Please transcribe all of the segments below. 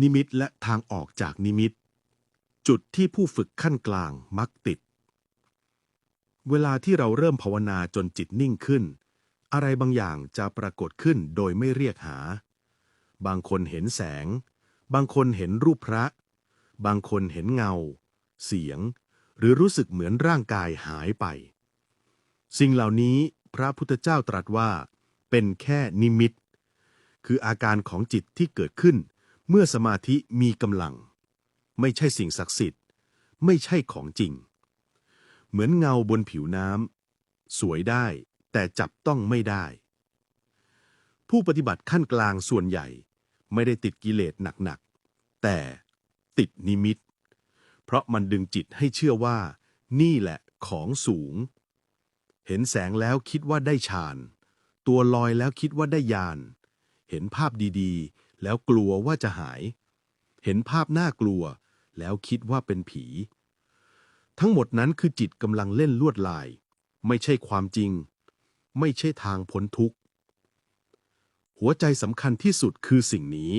นิมิตและทางออกจากนิมิต จุดที่ผู้ฝึกขั้นกลางมักติด เวลาที่เราเริ่มภาวนาจนจิตนิ่งขึ้น อะไรบางอย่างจะปรากฏขึ้นโดยไม่เรียกหา บางคนเห็นแสง บางคนเห็นรูปพระ บางคนเห็นเงา เสียง หรือรู้สึกเหมือนร่างกายหายไป สิ่งเหล่านี้พระพุทธเจ้าตรัสว่า เป็นแค่นิมิต คืออาการของจิตที่เกิดขึ้น เมื่อสมาธิมีกำลัง ไม่ใช่สิ่งศักดิ์สิทธิ์ ไม่ใช่ของจริง เหมือนเงาบนผิวน้ำสวยได้แต่จับต้องไม่ได้ ผู้ปฏิบัติขั้นกลางส่วนใหญ่ ไม่ได้ติดกิเลสหนักๆ แต่ติดนิมิต เพราะมันดึงจิตให้เชื่อว่า นี่แหละของสูง เห็นแสงแล้วคิดว่าได้ฌาน ตัวลอยแล้วคิดว่าได้ญาณเห็นภาพดีๆ แล้วกลัวว่าจะหาย เห็นภาพน่ากลัว แล้วคิดว่าเป็นผี ทั้งหมดนั้นคือจิตกำลังเล่นลวดลาย ไม่ใช่ความจริง ไม่ใช่ทางพ้นทุกข์ หัวใจสำคัญที่สุดคือสิ่งนี้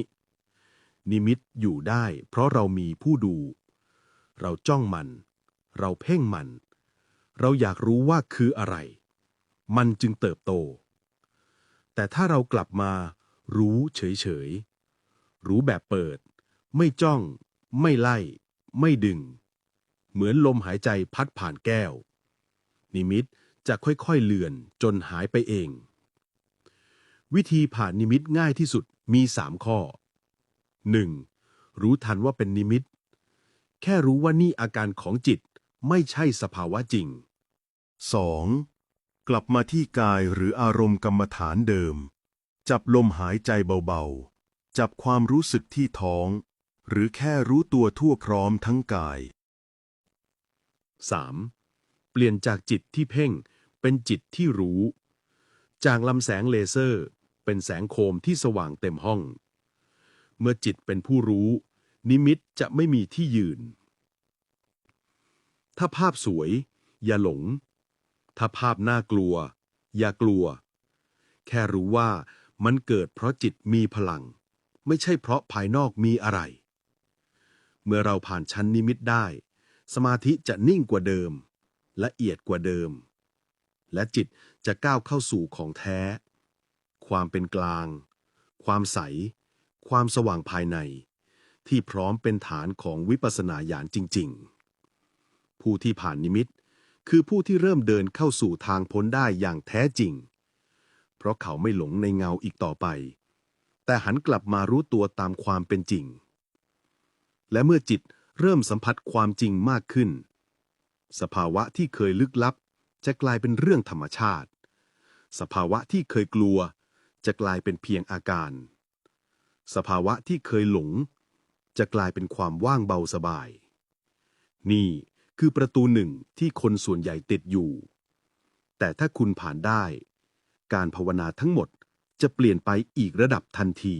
นิมิตอยู่ได้ เพราะเรามีผู้ดู เราจ้องมัน เราเพ่งมัน เราอยากรู้ว่าคืออะไร มันจึงเติบโต แต่ถ้าเรากลับมารู้เฉยๆ รู้แบบเปิด ไม่จ้อง ไม่ไล่ ไม่ดึง เหมือนลมหายใจพัดผ่านแก้ว นิมิตจะค่อยๆเลือนจนหายไปเอง วิธีผ่านนิมิตง่ายที่สุดมีสามข้อ 1. รู้ทันว่าเป็นนิมิต แค่รู้ว่านี่อาการของจิตไม่ใช่สภาวะจริง 2. กลับมาที่กายหรืออารมณ์กรรมฐานเดิม จับลมหายใจเบา จับความรู้สึกที่ท้อง หรือแค่รู้ตัวทั่วพร้อมทั้งกาย 3. เปลี่ยนจากจิตที่เพ่ง เป็นจิตที่รู้ จากลำแสงเลเซอร์ เป็นแสงโคมที่สว่างเต็มห้อง เมื่อจิตเป็นผู้รู้ นิมิตจะไม่มีที่ยืน ถ้าภาพสวย อย่าหลง ถ้าภาพน่ากลัว อย่ากลัว แค่รู้ว่ามันเกิดเพราะจิตมีพลัง ไม่ใช่เพราะภายนอกมีอะไร เมื่อเราผ่านชั้นนิมิตได้ สมาธิจะนิ่งกว่าเดิม ละเอียดกว่าเดิม และจิตจะก้าวเข้าสู่ของแท้ ความเป็นกลาง ความใส ความสว่างภายใน ที่พร้อมเป็นฐานของวิปัสสนาญาณจริง ๆ ผู้ที่ผ่านนิมิตคือผู้ที่เริ่มเดินเข้าสู่ทางพ้นได้อย่างแท้จริง เพราะเขาไม่หลงในเงาอีกต่อไป แต่หันกลับมารู้ตัวตามความเป็นจริง และเมื่อจิตเริ่มสัมผัสความจริงมากขึ้น สภาวะที่เคยลึกลับ จะกลายเป็นเรื่องธรรมชาติ สภาวะที่เคยกลัว จะกลายเป็นเพียงอาการ สภาวะที่เคยหลง จะกลายเป็นความว่างเบาสบาย นี่คือประตูหนึ่งที่คนส่วนใหญ่ติดอยู่ แต่ถ้าคุณผ่านได้ การภาวนาทั้งหมด จะเปลี่ยนไปอีกระดับทันที